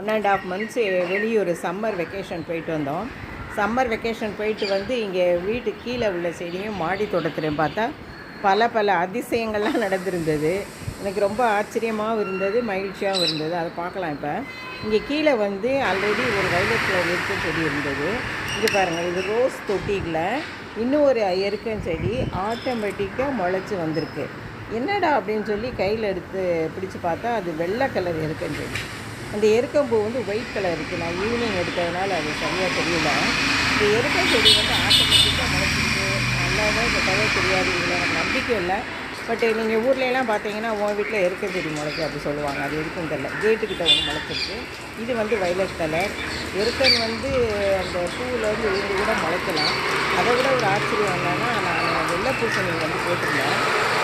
One and half months வெளியூர் summer vacation போயிட்டு வந்தோம். சம்மர் வெக்கேஷன் போயிட்டு வந்து இங்கே வீட்டு கீழே உள்ள செடியும் மாடி தோட்டத்துலையும் பார்த்தா பல பல அதிசயங்கள்லாம் நடந்திருந்தது. எனக்கு ரொம்ப ஆச்சரியமாகவும் இருந்தது மகிழ்ச்சியாகவும் இருந்தது. அதை பார்க்கலாம் இப்போ. இங்கே கீழே வந்து ஆல்ரெடி ஒரு வயலட் கலர் எருக்கன் செடி இருந்தது. இங்கே பாருங்கள் இது ரோஸ் தொட்டியில் இன்னும் ஒரு எருக்கம் செடி ஆட்டோமேட்டிக்காக முளைச்சி வந்திருக்கு. என்னடா அப்படின்னு சொல்லி கையில் எடுத்து பிடிச்சு பார்த்தா அது வெள்ளை கலர் எருக்கன் செடி. அந்த எருக்கம்பூ வந்து ஒயிட் கலர் இருக்குது நான் ஈவினிங் எடுத்ததுனால அது சரியாக தெரியல. இந்த எருக்கம் செடி வந்து ஆட்டோமேட்டிக்காக முளைச்சிருக்கு. நல்லாவே இந்த தெரியாது. இதில் எனக்கு நம்பிக்கை இல்லை. பட் நீங்கள் ஊர்லலாம் பார்த்தீங்கன்னா உன் வீட்டில் எருக்க செடி முளைக்கும் அப்படி சொல்லுவாங்க. அது எதுக்கும் தெரில கேட்டுக்கிட்ட ஒன்று முளைச்சிருக்கு. இது வந்து வைலட் கலர் எருக்கன் வந்து அந்த பூவில் வந்து இருந்து கூட முளைக்கலாம். அதை விட ஒரு ஆச்சரியம் என்னன்னா நான் வெள்ளை பூசணி வந்து போட்டிருந்தேன்.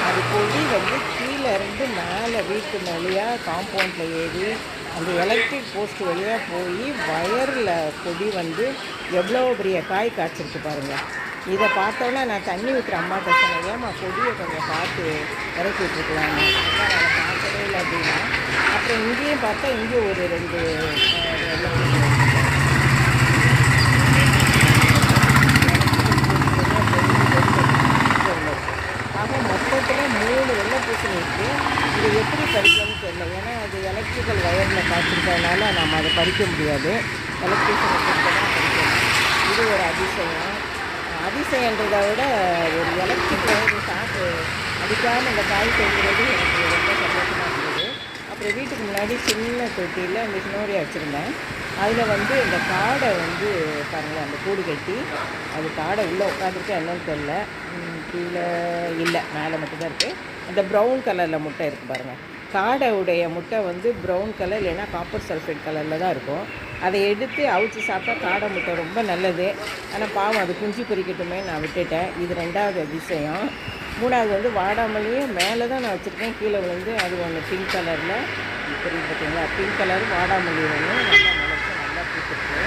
அது கொடி வந்து கீழே இருந்து மேலே வீட்டு மேலேயாக காம்பவுண்டில் ஏறி அந்த எலக்ட்ரிக் போஸ்ட் வழியாக போய் வயரில் கொடி வந்து எவ்வளோ பெரிய காய் காய்ச்சிருக்கு பாருங்கள் இதை பார்த்தோன்னே நான் தண்ணி ஊற்றுற அம்மா சொன்னேன் ஏம்மா கொடியை கொஞ்சம் பார்த்து இறக்கி விட்டுருக்கலான்னு அதை பார்க்கவே இல்லை அப்படின்னா. அப்புறம் இங்கேயும் பார்த்தா இங்கே ஒரு ரெண்டு வெள்ளை ஆக மொத்தத்தில் மூணு வெள்ளை பூசணி இருக்குது இது எப்படி பறிக்கணும்னு தெரியல. ஏன்னா அது எலக்ட்ரிக்கல் வயரில் காய்ச்சிருக்கிறதுனால நம்ம அதை பறிக்க முடியாது. எலக்ட்ரிஷியனை கொடுத்து தான் பறிக்கணும் இது ஒரு அதிசயம். அதிசயன்றதை விட ஒரு எலக்ட்ரிக் வயர் ஷாக்கு அடிக்காமல் இந்த காய் தொங்குறது எனக்கு ரொம்ப சந்தோஷமாக இருந்தது. அப்புறம் வீட்டுக்கு முன்னாடி சின்ன தொட்டியில் அந்த சின்னோரியா வச்சுருந்தேன் அதில் வந்து இந்த காடை வந்து பாருங்கள் அந்த கூடு கட்டி அது காடை உள்ளே உட்காந்துருக்கு என்னன்னு தெரில கீழே இல்லை மேலே மட்டும்தான் இருக்குது அந்த ப்ரௌன் கலரில் முட்டை இருக்குது பாருங்கள் காடையுடைய முட்டை வந்து ப்ரௌன் கலர் இல்லைன்னா காப்பர் சல்ஃபேட் கலரில் தான் இருக்கும். அதை எடுத்து அவிச்சு சாப்பிட்டா காடை முட்டை ரொம்ப நல்லது. ஆனால் பாவம் அது குஞ்சு பொறிக்கட்டுமே நான் விட்டுட்டேன். இது ரெண்டாவது அதிசயம். மூணாவது வந்து வாடாமல்லியும் மேலே தான் நான் வச்சுருக்கேன். கீழே விழுந்து அது ஒன்று பிங்க் கலரில் தெரியுது பார்த்தீங்களா பிங்க் கலர் வாடாமல்லி ஒன்று நல்லா நல்லா பூத்துருக்கு.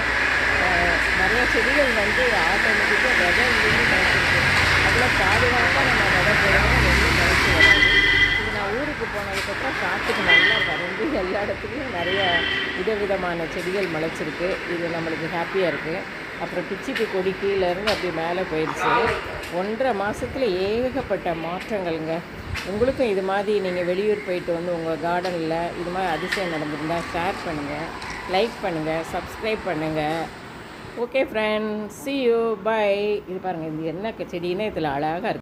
நிறைய செடிகள் வந்து ஆட்டோமேட்டிக்காக விதை இருந்து முளைச்சிருக்கு அதில் பாதுகாப்பாக நம்ம விதை போடணும் ஒன்றும் முளைச்சி வராது இது நான் ஊருக்கு போனதுக்கப்புறம் காற்றுக்கு நல்லா பறந்து எல்லா இடத்துலையும் நிறைய விதவிதமான செடிகள் முளைச்சிருக்கு. இது நம்மளுக்கு ஹாப்பியாக இருக்குது அப்புறம் பிச்சிப்பி கொடி கீழேருந்து அப்படி மேலே போயிடுச்சு ஒன்றரை மாதத்தில் ஏகப்பட்ட மாற்றங்கள்ங்க. உங்களுக்கும் இது மாதிரி நீங்கள் வெளியூர் போயிட்டு வந்து உங்கள் கார்டனில் இது மாதிரி அதிசயம் நடந்திருந்தால் ஷேர் பண்ணுங்கள் லைக் பண்ணுங்கள் சப்ஸ்கிரைப் பண்ணுங்கள் okay friends see you bye இது பாருங்கள் இது என்ன செடின்னா இதில் அழகாக இருக்குது